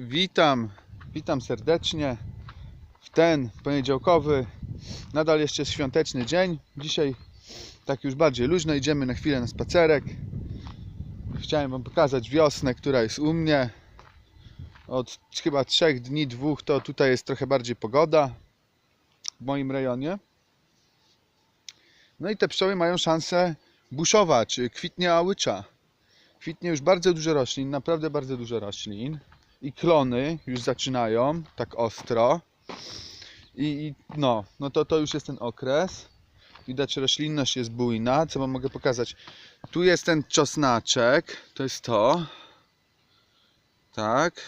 Witam, witam serdecznie w ten poniedziałkowy, nadal jeszcze świąteczny dzień. Dzisiaj tak już bardziej luźno, idziemy na chwilę na spacerek. Chciałem Wam pokazać wiosnę, która jest u mnie. Od chyba trzech dni, dwóch to tutaj jest trochę bardziej pogoda w moim rejonie. No i te pszczoły mają szansę buszować. Kwitnie łycza. Kwitnie już bardzo dużo roślin, naprawdę bardzo dużo roślin. I klony już zaczynają tak ostro. I, i no, no to, to już jest ten okres. Widać, roślinność jest bujna. Co wam mogę pokazać? Tu jest ten czosnaczek. To jest to. Tak.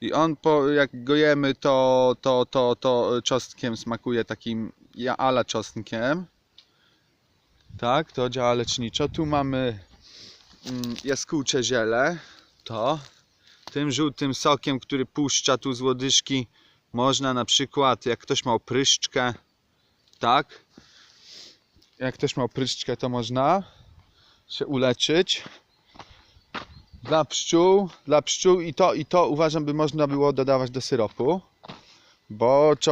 I on po, jak go jemy, to, to, to, to czosnkiem smakuje takim ala czosnkiem. Tak, to działa leczniczo. Tu mamy mm, jaskółcze ziele. To. Tym żółtym sokiem, który puszcza tu z łodyżki, można na przykład, jak ktoś ma opryszczkę, tak. Jak ktoś ma opryszczkę, to można się uleczyć. Dla pszczół, dla pszczół i to, i to uważam, by można było dodawać do syropu. Bo czy,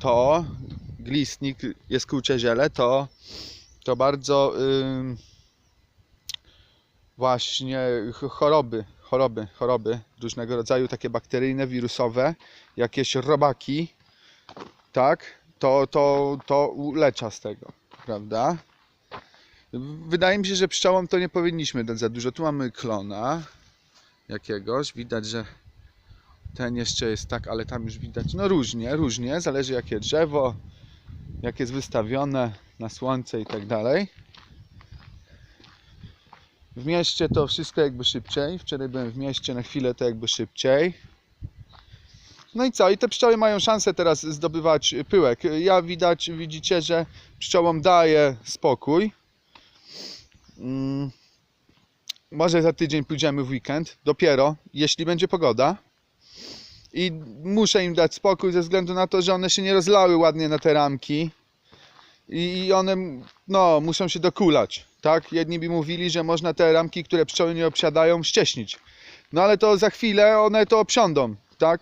to glistnik, jaskółcze ziele, to, to bardzo właśnie ch- choroby, choroby, choroby różnego rodzaju, takie bakteryjne, wirusowe, jakieś robaki, tak, to, to, to ulecza z tego, prawda? Wydaje mi się, że pszczołom to nie powinniśmy dać za dużo. Tu mamy klona jakiegoś, widać, że ten jeszcze jest tak, ale tam już widać, no różnie, różnie, zależy jakie drzewo, jak jest wystawione na słońce i tak dalej. W mieście to wszystko jakby szybciej. Wczoraj byłem w mieście na chwilę, to jakby szybciej. No i co? I te pszczoły mają szansę teraz zdobywać pyłek. Ja widać, widzicie, że pszczołom daje spokój. Mm. Może za tydzień pójdziemy w weekend. Dopiero, jeśli będzie pogoda. I muszę im dać spokój ze względu na to, że one się nie rozlały ładnie na te ramki. I one, no, muszą się dokulać, tak? Jedni by mówili, że można te ramki, które pszczoły nie obsiadają, ścieśnić. No ale to za chwilę one to obsiądą, tak?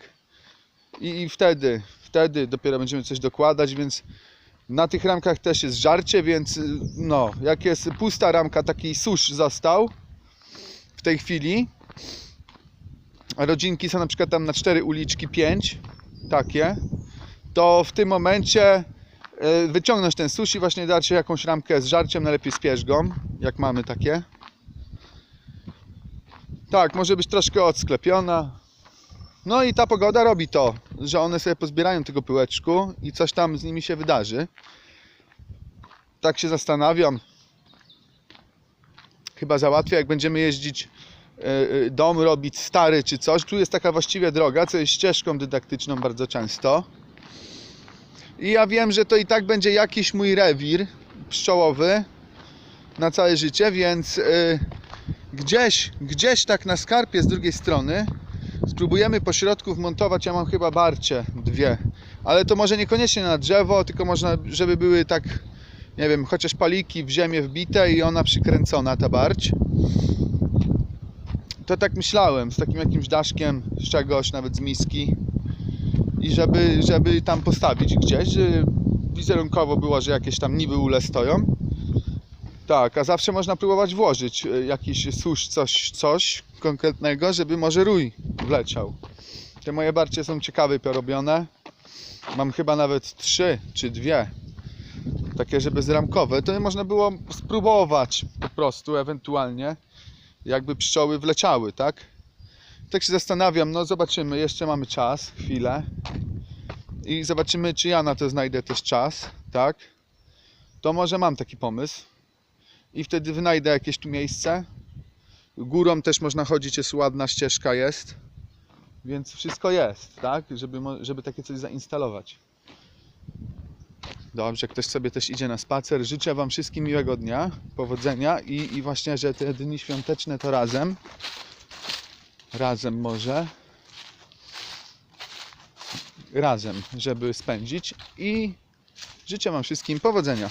I, I wtedy, wtedy dopiero będziemy coś dokładać, więc na tych ramkach też jest żarcie, więc no, jak jest pusta ramka, taki susz został w tej chwili. Rodzinki są na przykład tam na cztery uliczki, pięć, takie, to w tym momencie wyciągnąć ten susz i właśnie dać jakąś ramkę z żarciem, najlepiej z pierzgą, jak mamy takie. Tak, może być troszkę odsklepiona. No i ta pogoda robi to, że one sobie pozbierają tego pyłeczku i coś tam z nimi się wydarzy. Tak się zastanawiam. Chyba załatwię, jak będziemy jeździć e, e, dom robić stary czy coś. Tu jest taka właściwie droga, co jest ścieżką dydaktyczną bardzo często. I ja wiem, że to i tak będzie jakiś mój rewir pszczołowy na całe życie, więc y, gdzieś, gdzieś tak na skarpie z drugiej strony spróbujemy po środku wmontować, ja mam chyba barcie dwie, ale to może niekoniecznie na drzewo, tylko można, żeby były tak, nie wiem, chociaż paliki w ziemię wbite i ona przykręcona, ta barć. To tak myślałem, z takim jakimś daszkiem z czegoś, nawet z miski i żeby, żeby tam postawić gdzieś, że wizerunkowo było, że jakieś tam niby ule stoją. Tak, a zawsze można próbować włożyć e, jakiś susz, coś, coś konkretnego, żeby może rój wleciał. Te moje barcie są ciekawe porobione. Mam chyba nawet trzy czy dwie. Takie, że bezramkowe. To można było spróbować po prostu, ewentualnie, jakby pszczoły wleciały, tak? Tak się zastanawiam, no zobaczymy, jeszcze mamy czas, chwilę. I zobaczymy, czy ja na to znajdę też czas, tak? To może mam taki pomysł. I wtedy wynajdę jakieś tu miejsce. Górą też można chodzić, jest ładna ścieżka jest. Więc wszystko jest, tak? Żeby, żeby takie coś zainstalować. Dobrze, ktoś sobie też idzie na spacer. Życzę Wam wszystkim miłego dnia, powodzenia i, i właśnie, że te dni świąteczne to razem razem może razem, żeby spędzić i życzę Wam wszystkim powodzenia.